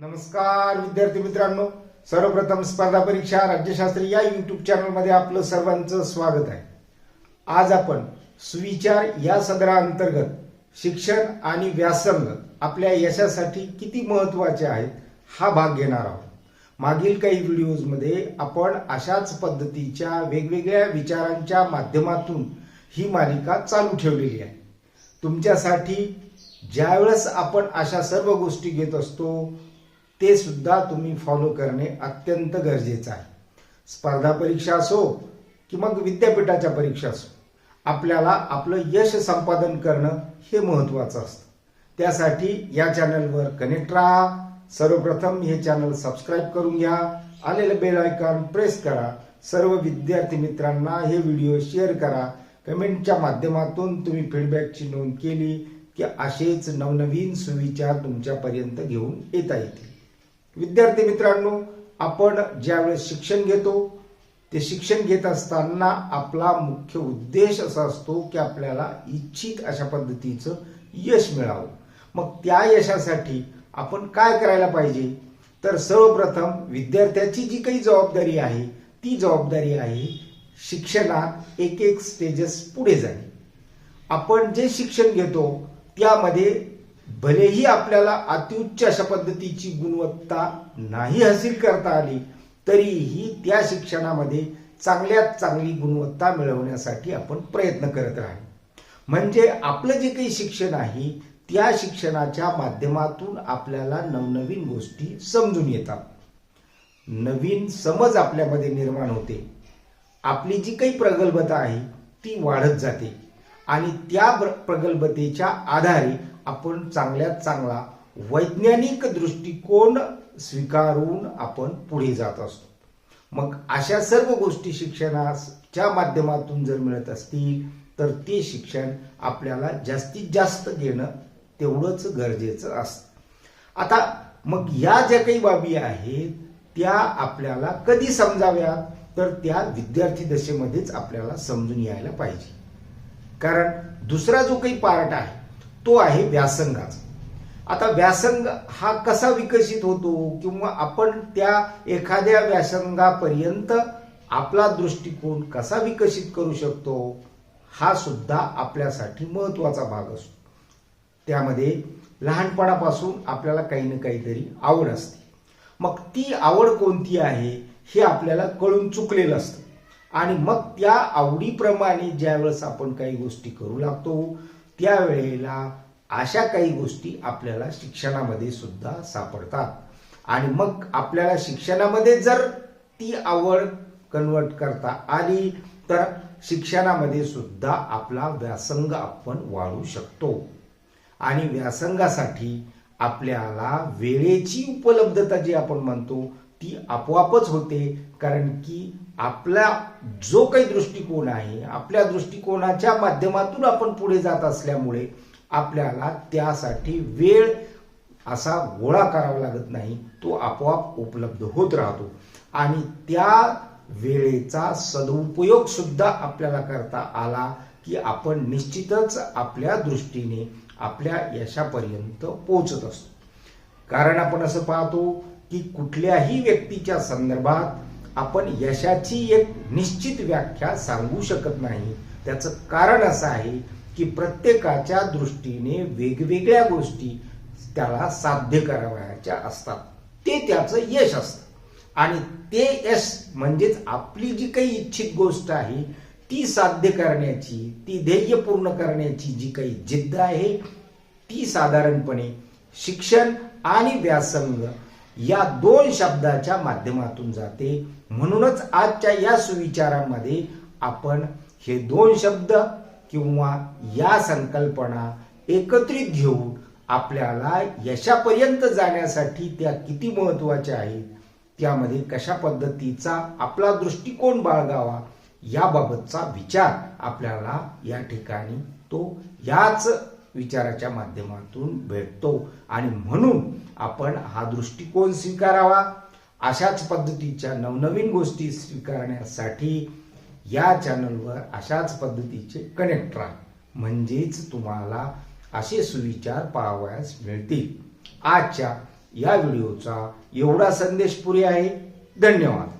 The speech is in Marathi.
नमस्कार विद्यार्थी मित्रांनो. सर्वप्रथम स्पर्धा परीक्षा राज्यशास्त्री या युट्यूब चॅनलमध्ये आपलं सर्वांचं स्वागत आहे. आज आपण सुविचार या सदराअंतर्गत शिक्षण आणि व्यासंग आपल्या यशासाठी किती महत्त्वाचे आहेत हा भाग घेणार आहोत. मागील काही व्हिडिओजमध्ये आपण अशाच पद्धतीच्या वेगवेगळ्या विचारांच्या माध्यमातून ही मालिका चालू ठेवलेली आहे. तुमच्यासाठी ज्यावेळेस आपण अशा सर्व गोष्टी घेत असतो ते सुद्धा तुम्ही फॉलो करणे अत्यंत गरजेचं आहे. स्पर्धा परीक्षा असो की मग विद्यापीठाच्या परीक्षा असो आपल्याला आपलं यश संपादन करणं हे महत्वाचं असतं. त्यासाठी या चॅनलवर कनेक्ट राहा. सर्वप्रथम हे चॅनल सबस्क्राईब करून घ्या. आलेलं बेल आयकॉन प्रेस करा. सर्व विद्यार्थी मित्रांना हे व्हिडिओ शेअर करा. कमेंटच्या माध्यमातून तुम्ही फीडबॅकची नोंद केली की असेच नवनवीन सुविचार तुमच्यापर्यंत घेऊन येता येतील. विद्यार्थी मित्रांनो आपण ज्यावेळेस शिक्षण घेतो ते शिक्षण घेत असताना आपला मुख्य उद्देश असा असतो की आपल्याला इच्छित अशा पद्धतीचं यश मिळावं. मग त्या यशासाठी आपण काय करायला पाहिजे? तर सर्वप्रथम विद्यार्थ्याची जी काही जबाबदारी आहे ती जबाबदारी आहे शिक्षणात एक एक स्टेजेस पुढे जाणे. आपण जे शिक्षण घेतो त्यामध्ये भलेही आपल्याला अतिउच्च अशा पद्धतीची गुणवत्ता नाही हासिल करता आली तरीही त्या शिक्षणामध्ये चांगल्यात चांगली गुणवत्ता मिळवण्यासाठी आपण प्रयत्न करत राहू. म्हणजे आपलं जे काही शिक्षण आहे त्या शिक्षणाच्या माध्यमातून आपल्याला नवनवीन गोष्टी समजून येतात. नवीन समज आपल्यामध्ये निर्माण होते. आपली जी काही प्रगल्भता आहे ती वाढत जाते. आणि त्या प्र- प्रगल्भतेच्या आधारे आपण चांगल्यात चांगला वैज्ञानिक दृष्टिकोन स्वीकारून आपण पुढे जात असतो. मग अशा सर्व गोष्टी शिक्षणाच्या माध्यमातून जर मिळत असतील तर ते शिक्षण आपल्याला जास्तीत जास्त घेणं तेवढंच गरजेचं असतं. आता मग या ज्या काही बाबी आहेत त्या आपल्याला कधी समजाव्यात तर त्या विद्यार्थी दशेमध्येच आपल्याला समजून यायला पाहिजे. कारण दुसरा जो काही पार्ट आहे तो आहे व्यासंगाचा. आता व्यासंग हा कसा विकसित होतो किंवा आपण त्या एखाद्या व्यासंगापर्यंत आपला दृष्टिकोन कसा विकसित करू शकतो हा सुद्धा आपल्यासाठी महत्त्वाचा भाग असतो. त्यामध्ये लहानपणापासून आपल्याला काही ना काहीतरी आवड असते. मग ती आवड कोणती आहे हे आपल्याला कळून चुकलेलं असतं. आणि मग त्या आवडीप्रमाणे ज्यावेळेस आपण काही गोष्टी करू लागतो त्यावेळेला अशा काही गोष्टी आपल्याला शिक्षणामध्ये सुद्धा सापडतात. आणि मग आपल्याला शिक्षणामध्ये जर ती आवड कन्वर्ट करता आली तर शिक्षणामध्ये सुद्धा आपला व्यासंग आपण वाढू शकतो. आणि व्यासंगासाठी आपल्याला वेळेची उपलब्धता जी आपण म्हणतो ती आपोआपच होते. कारण की आपला जो काही दृष्टिकोन आहे आपल्या दृष्टिकोनाच्या माध्यमातून आपण पुढे जात असल्यामुळे आपल्याला त्यासाठी वेळ असा गोळा करावा लागत नाही तो आपोआप उपलब्ध होत राहतो. आणि त्या वेळेचा सदुपयोग सुद्धा आपल्याला करता आला की आपण निश्चितच आपल्या दृष्टीने आपल्या यशापर्यंत पोहोचत असतो. कारण आपण असं पाहतो की कुठल्याही व्यक्तीच्या संदर्भात आपण यशाची एक निश्चित व्याख्या सांगू शकत नाही. त्याचं कारण असं आहे की प्रत्येकाच्या दृष्टीने वेगवेगळ्या गोष्टी त्याला साध्य करावयाच्या असतात. ते त्याचं यश असतं. आणि ते यश म्हणजेच आपली जी काही इच्छित गोष्ट आहे ती साध्य करण्याची ती ध्येय पूर्ण करण्याची जी काही जिद्द आहे ती साधारणपणे शिक्षण आणि व्यासंग या दोन शब्दाच्या माध्यमातून जाते. म्हणूनच आजच्या या सुविचारामध्ये आपण हे दोन शब्द किंवा या संकल्पना एकत्रित घेऊन आपल्याला यशापर्यंत जाण्यासाठी त्या किती महत्त्वाच्या आहेत त्यामध्ये कशा पद्धतीचा आपला दृष्टिकोन बाळगावा याबाबतचा विचार आपल्याला या ठिकाणी तो याच विचाराच्या माध्यमातून भेटतो. आणि म्हणून आपण हा दृष्टिकोन स्वीकारावा. अशाच पद्धतीच्या नवनवीन गोष्टी स्वीकारण्यासाठी या चॅनलवर अशाच पद्धतीचे कनेक्ट राहा. म्हणजेच तुम्हाला असे सुविचार पाहावयास मिळतील. आजच्या या व्हिडिओचा एवढा संदेश पुरे आहे. धन्यवाद.